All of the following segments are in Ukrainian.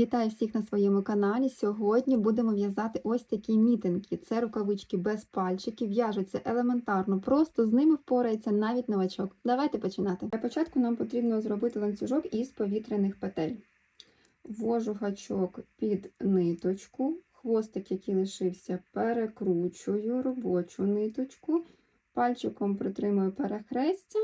Вітаю всіх на своєму каналі. Сьогодні будемо в'язати ось такі мітинки. Це рукавички без пальчиків, в'яжуться елементарно, просто з ними впорається навіть новачок. Давайте починати. Для початку нам потрібно зробити ланцюжок із повітряних петель. Ввожу гачок під ниточку, хвостик, який лишився, перекручую робочу ниточку, пальчиком притримую перехрестя.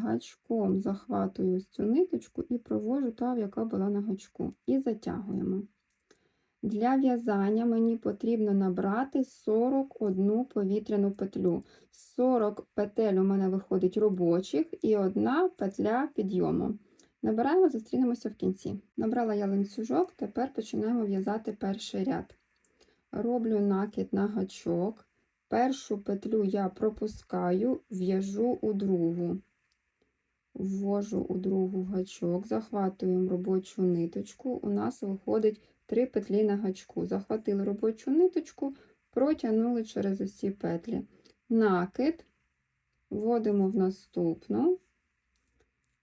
Гачком захватую цю ниточку і провожу та, яка була на гачку, і затягуємо. Для в'язання мені потрібно набрати 41 повітряну петлю. 40 петель у мене виходить робочих і одна петля підйому. Набираємо, зустрінемося в кінці. Набрала я ланцюжок, тепер починаємо в'язати перший ряд. Роблю накид на гачок. Першу петлю я пропускаю, в'яжу у другу ввожу у другу гачок, захватуємо робочу ниточку. У нас виходить 3 петлі на гачку. Захватили робочу ниточку, протягнули через усі петлі. Накид, вводимо в наступну.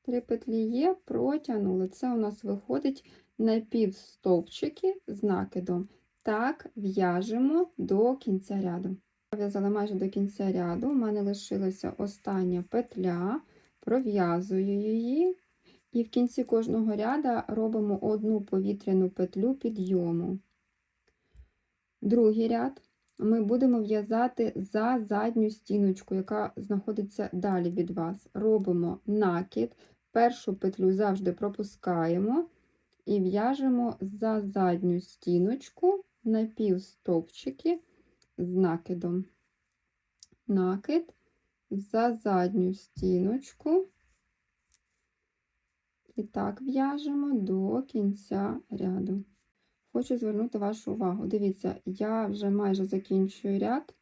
3 петлі є, протягнули. Це у нас виходить напівстовпчики з накидом. Так, в'яжемо до кінця ряду. В'язала майже до кінця ряду, у мене лишилася остання петля пров'язую її, і в кінці кожного ряда робимо одну повітряну петлю підйому. Другий ряд ми будемо в'язати за задню стіночку, яка знаходиться далі від вас. Робимо накид, першу петлю завжди пропускаємо і в'яжемо за задню стіночку на пів півстовпчики з накидом. Накид, за задню стіночку. І так в'яжемо до кінця ряду. Хочу звернути вашу увагу. Дивіться, я вже майже закінчую ряд.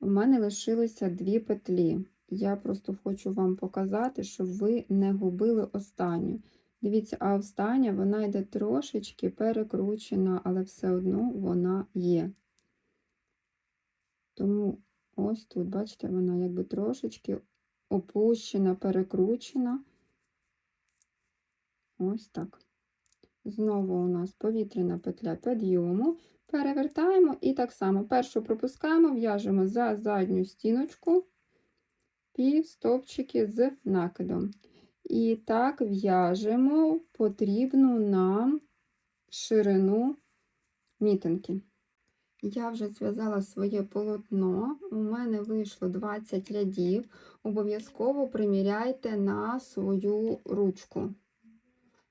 У мене лишилося дві петлі. Я просто хочу вам показати, щоб ви не губили останню. Дивіться, а остання вона йде трошечки перекручена, але все одно вона є. Тому Ось тут, бачите, вона якби трошечки опущена, перекручена. Ось так. Знову у нас повітряна петля підйому. Перевертаємо і так само першу пропускаємо, в'яжемо за задню стіночку пів стовпчики з накидом. І так в'яжемо потрібну нам ширину мітинки. Я вже зв'язала своє полотно, у мене вийшло 20 рядів. Обов'язково приміряйте на свою ручку.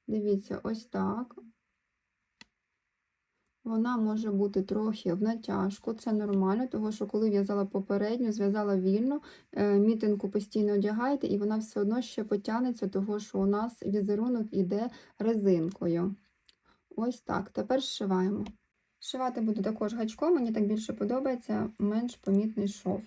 Дивіться, ось так. Вона може бути трохи в натяжку, це нормально, тому що коли в'язала попередньо, зв'язала вільно, е, мітинку постійно одягаєте, і вона все одно ще потягнеться, тому що у нас візерунок іде резинкою. Ось так. Тепер зшиваємо. Шивати буду також гачком, мені так більше подобається, менш помітний шов.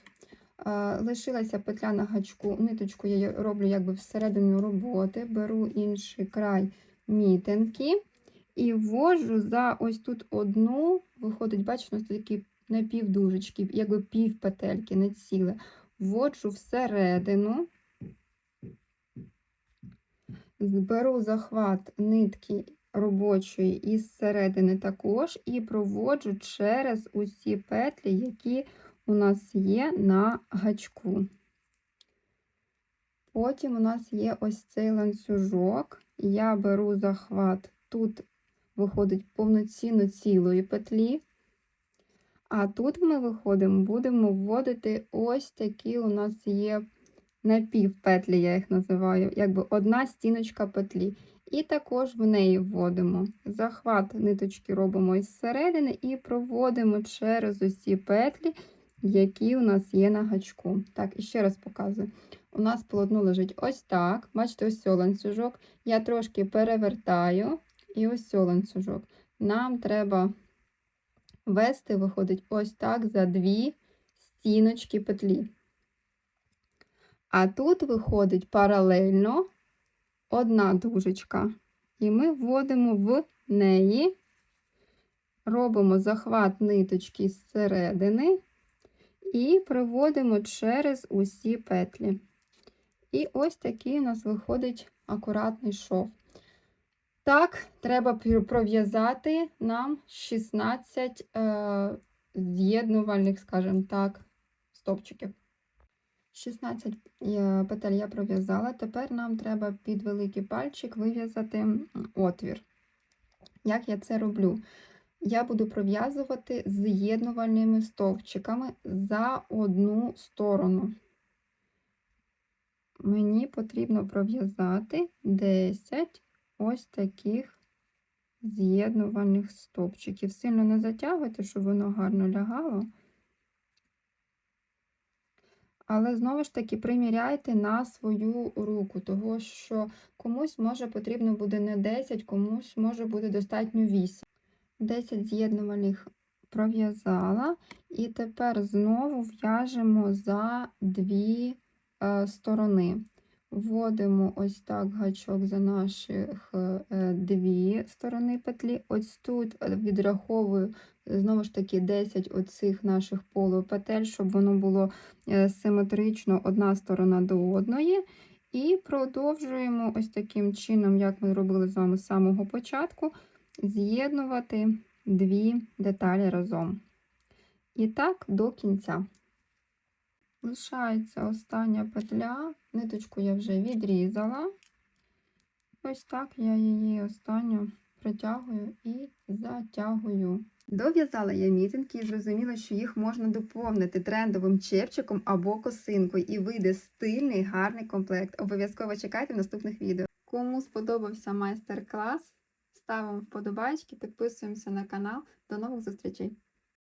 Е, лишилася петля на гачку, ниточку я роблю якби всередину роботи, беру інший край мітинки і ввожу за ось тут одну, виходить, бачите, ось такі напівдужечки, якби пів петельки, не ціле. Вводжу всередину, беру захват нитки робочої із середини також, і проводжу через усі петлі, які у нас є на гачку. Потім у нас є ось цей ланцюжок. Я беру захват, тут виходить повноцінно цілої петлі. А тут ми виходимо, будемо вводити ось такі у нас є напівпетлі, я їх називаю, якби одна стіночка петлі. І також в неї вводимо захват ниточки робимо із середини і проводимо через усі петлі, які у нас є на гачку. Так, і ще раз показую. У нас полотно лежить ось так. Бачите, ось ланцюжок. Я трошки перевертаю і ось ланцюжок. Нам треба вести, виходить, ось так за дві стіночки петлі. А тут виходить паралельно одна дужечка. І ми вводимо в неї, робимо захват ниточки з середини і проводимо через усі петлі. І ось такий у нас виходить акуратний шов. Так, треба пров'язати нам 16 е, з'єднувальних, скажімо так, стовпчиків. 16 е, петель я пров'язала. Тепер нам треба під великий пальчик вив'язати отвір. Як я це роблю? Я буду пров'язувати з'єднувальними стовпчиками за одну сторону. Мені потрібно пров'язати 10 ось таких з'єднувальних стовпчиків. Сильно не затягуйте, щоб воно гарно лягало. Але знову ж таки приміряйте на свою руку, того що комусь може потрібно буде не 10, комусь може буде достатньо 8. 10 з'єднувальних пров'язала, і тепер знову в'яжемо за дві е, сторони. Вводимо ось так гачок за наших е, дві сторони петлі. Ось тут е, відраховую знову ж таки 10 оцих наших полупетель, щоб воно було е, симетрично одна сторона до одної. І продовжуємо ось таким чином, як ми робили з вами з самого початку, з'єднувати дві деталі разом. І так до кінця. Лишається остання петля, ниточку я вже відрізала. Ось так я її останню притягую і затягую. Дов'язала я мітинки і зрозуміла, що їх можна доповнити трендовим чепчиком або косинкою, і вийде стильний гарний комплект. Обов'язково чекайте в наступних відео. Кому сподобався майстер-клас, ставимо вподобайки, підписуємося на канал. До нових зустрічей!